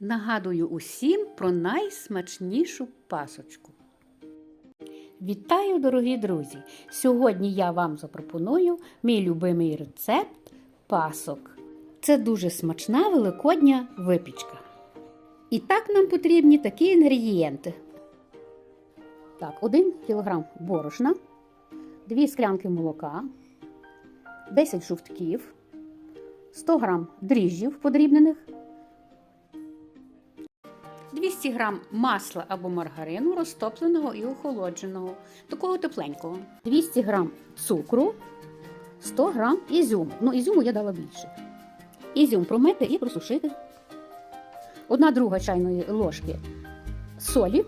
Нагадую усім про найсмачнішу пасочку. Вітаю, дорогі друзі! Сьогодні я вам запропоную мій любимий рецепт пасок. Це дуже смачна великодня випічка. І так нам потрібні такі інгредієнти. Так, 1 кг борошна, 2 склянки молока, 10 жовтків, 100 г дріжджів подрібнених, 200 г масла або маргарину розтопленого і охолодженого, такого тепленького, 200 г цукру, 100 г ізюму. Ну, ізюму я дала більше. Ізюм промити і просушити. Одна друга чайної ложки солі.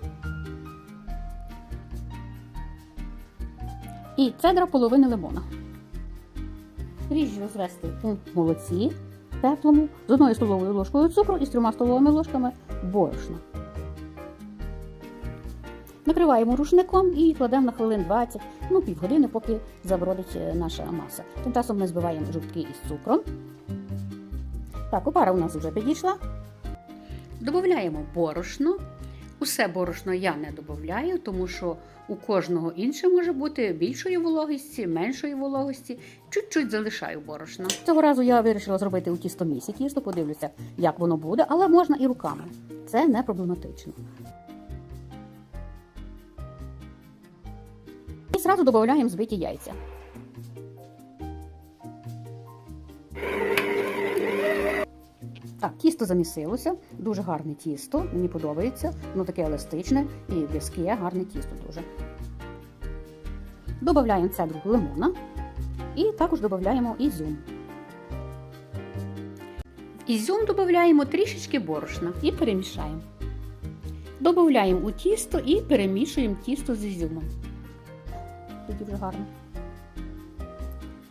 І цедра половини лимона. Дріжджі розвести у молоці теплому з одною столовою ложкою цукру і з трьома столовими ложками борошна. Накриваємо рушником і кладемо на хвилин 20, ну півгодини, поки забродить е, наша маса. Тим часом ми збиваємо жовтки із цукром. Так, опара у нас вже підійшла. Додаємо борошно. Усе борошно я не додаю, тому що у кожного інше може бути більшої вологості, меншої вологості. Чуть-чуть залишаю борошна. Цього разу я вирішила зробити у тістомісі тісто, подивлюся, як воно буде, але можна і руками. Це не проблематично. І зразу додаємо збиті яйця. Так, тісто замісилося, дуже гарне тісто, мені подобається, воно таке еластичне і в'язке, гарне тісто дуже. Додаємо цедру лимона і також додаємо ізюм. Ізюм додаємо трішечки борошна і перемішаємо. Додаємо у тісто і перемішуємо тісто з ізюмом. Тоді вже гарно.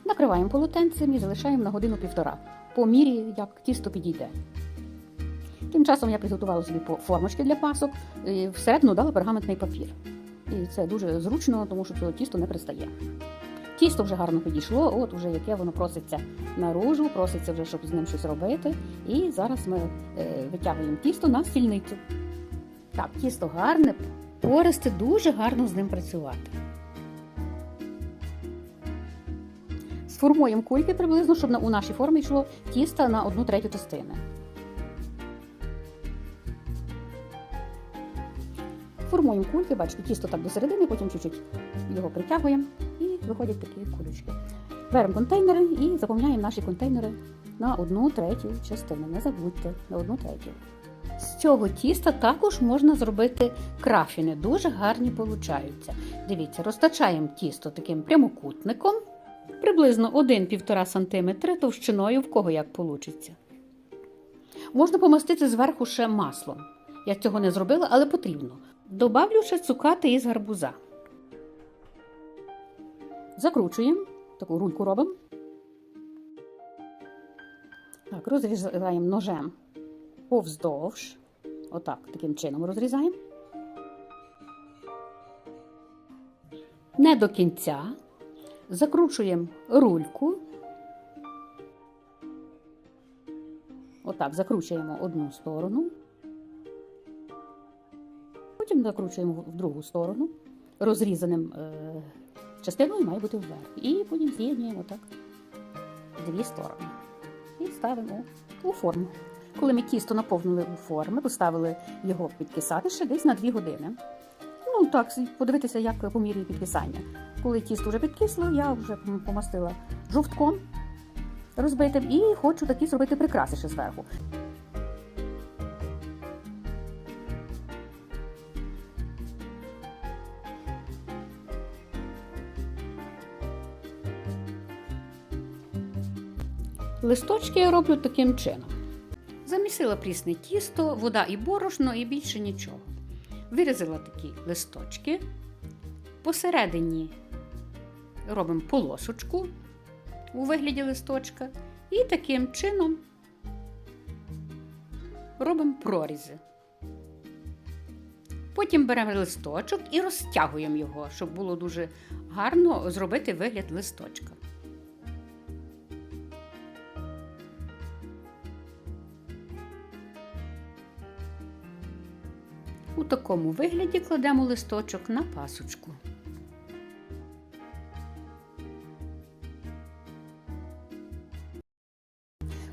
Накриваємо полотенцем і залишаємо на годину-півтора, по мірі, як тісто підійде. Тим часом я приготувала собі формочки для пасок, і всередину дала пергаментний папір. І це дуже зручно, тому що цього тісто не пристає. Тісто вже гарно підійшло, от уже яке воно проситься наружу, проситься вже, щоб з ним щось робити. І зараз ми е, витягуємо тісто на стільницю. Так, тісто гарне, пористе, дуже гарно з ним працювати. Сформуємо кульки приблизно, щоб у нашій формі йшло тісто на одну третю частини. Формуємо кульки, бачите, тісто так до середини, потім чуть-чуть його притягуємо і виходять такі кулючки. Беремо контейнери і заповняємо наші контейнери на одну третю частину. Не забудьте, на одну третю. З цього тіста також можна зробити крафіни, дуже гарні получаються. Дивіться, розтачаємо тісто таким прямокутником, приблизно 1-1,5 см товщиною, в кого як получиться. Можна помастити зверху ще маслом. Я цього не зробила, але потрібно. Добавлю ще цукати із гарбуза. Закручуємо, таку рульку робимо. Так, розрізаємо ножем повздовж. Отак, таким чином розрізаємо. Не до кінця. Закручуємо рульку. Отак, закручуємо одну сторону. Потім закручуємо в другу сторону. Розрізаним е, частиною має бути вверх. І потім з'єднуємо так дві сторони. І ставимо у форму. Коли ми тісто наповнили у форми, поставили його підкисати ще десь на 2 години. Ну так, подивитися, як по мірі підкисання. Коли тісто вже підкисло, я вже помастила жовтком розбитим і хочу такі зробити прикраси ще зверху. Листочки я роблю таким чином. Замісила прісне тісто, вода і борошно, і більше нічого. Вирізала такі листочки. Посередині робимо полосочку у вигляді листочка. І таким чином робимо прорізи. Потім беремо листочок і розтягуємо його, щоб було дуже гарно зробити вигляд листочка. У такому вигляді кладемо листочок на пасочку.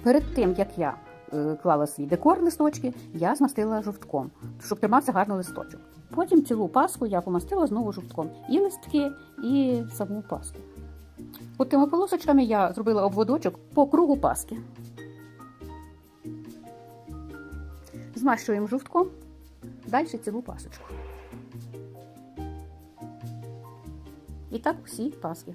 Перед тим, як я е, клала свій декор листочки, я змастила жовтком, щоб тримався гарно листочок. Потім цілу паску я помастила знову жовтком. І листки, і саму паску. От тими полосочками я зробила обводочок по кругу паски. Змащуємо жовтком, далі цілу пасочку. І так всі паски.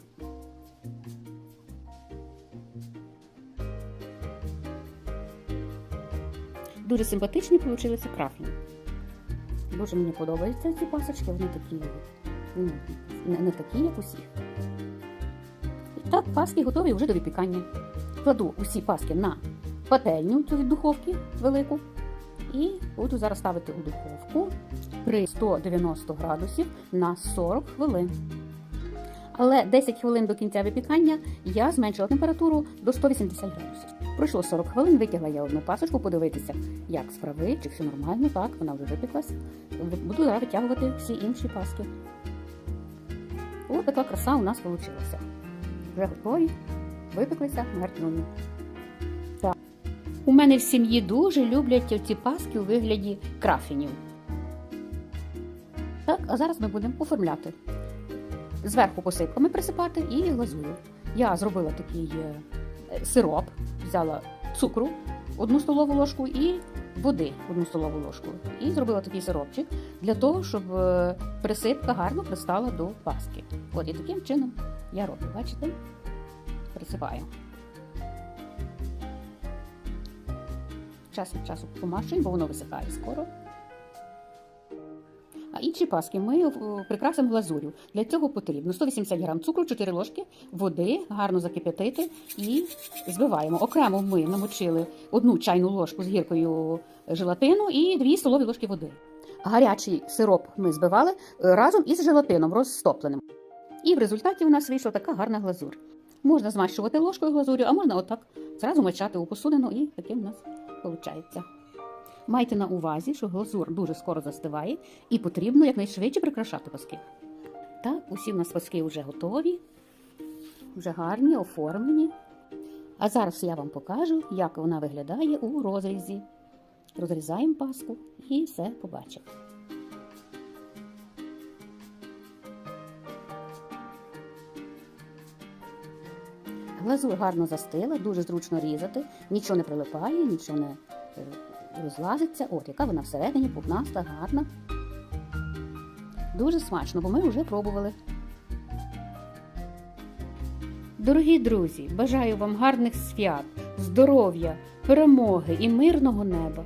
Дуже симпатичні вийшли крафлі. Дуже мені подобаються ці пасочки, вони такі ну, не, не такі, як усіх. І так, паски готові вже до випікання. Кладу усі паски на пательню цю від духовки велику. І буду зараз ставити у духовку при 190 градусів на 40 хвилин. Але 10 хвилин до кінця випікання я зменшила температуру до 180 градусів. Пройшло 40 хвилин, витягла я одну пасочку, подивитися, як справи, чи все нормально, так, вона вже випеклась. Буду зараз витягувати всі інші паски. Ось така краса у нас вийшла. Вже готові, випеклися гарнюні. У мене в сім'ї дуже люблять ці паски у вигляді крафінів. Так, а зараз ми будемо оформляти. Зверху посипками присипати і глазурю. Я зробила такий е, сироп, взяла цукру одну столову ложку і води одну столову ложку. І зробила такий сиропчик для того, щоб е, присипка гарно пристала до паски. От і таким чином я роблю, бачите? Присипаю. Час від часу помашуємо, бо воно висихає скоро. А інші паски ми е, прикрасимо глазур'ю. Для цього потрібно 180 г цукру, 4 ложки води, гарно закип'ятити і збиваємо. Окремо ми намочили одну чайну ложку з гіркою желатину і 2 столові ложки води. Гарячий сироп ми збивали е, разом із желатином розтопленим. І в результаті у нас вийшла така гарна глазур. Можна змащувати ложкою глазур'ю, а можна отак зразу мочати у посудину, і таким у нас виходить. Майте на увазі, що глазур дуже скоро застиває і потрібно якнайшвидше прикрашати паски. Так, усі в нас паски вже готові, вже гарні, оформлені. А зараз я вам покажу, як вона виглядає у розрізі. Розрізаємо паску і все побачимо. Глазур гарно застила, дуже зручно різати, нічого не прилипає, нічого не розлазиться. От, яка вона всередині, пухнаста, гарна. Дуже смачно, бо ми вже пробували. Дорогі друзі, бажаю вам гарних свят, здоров'я, перемоги і мирного неба.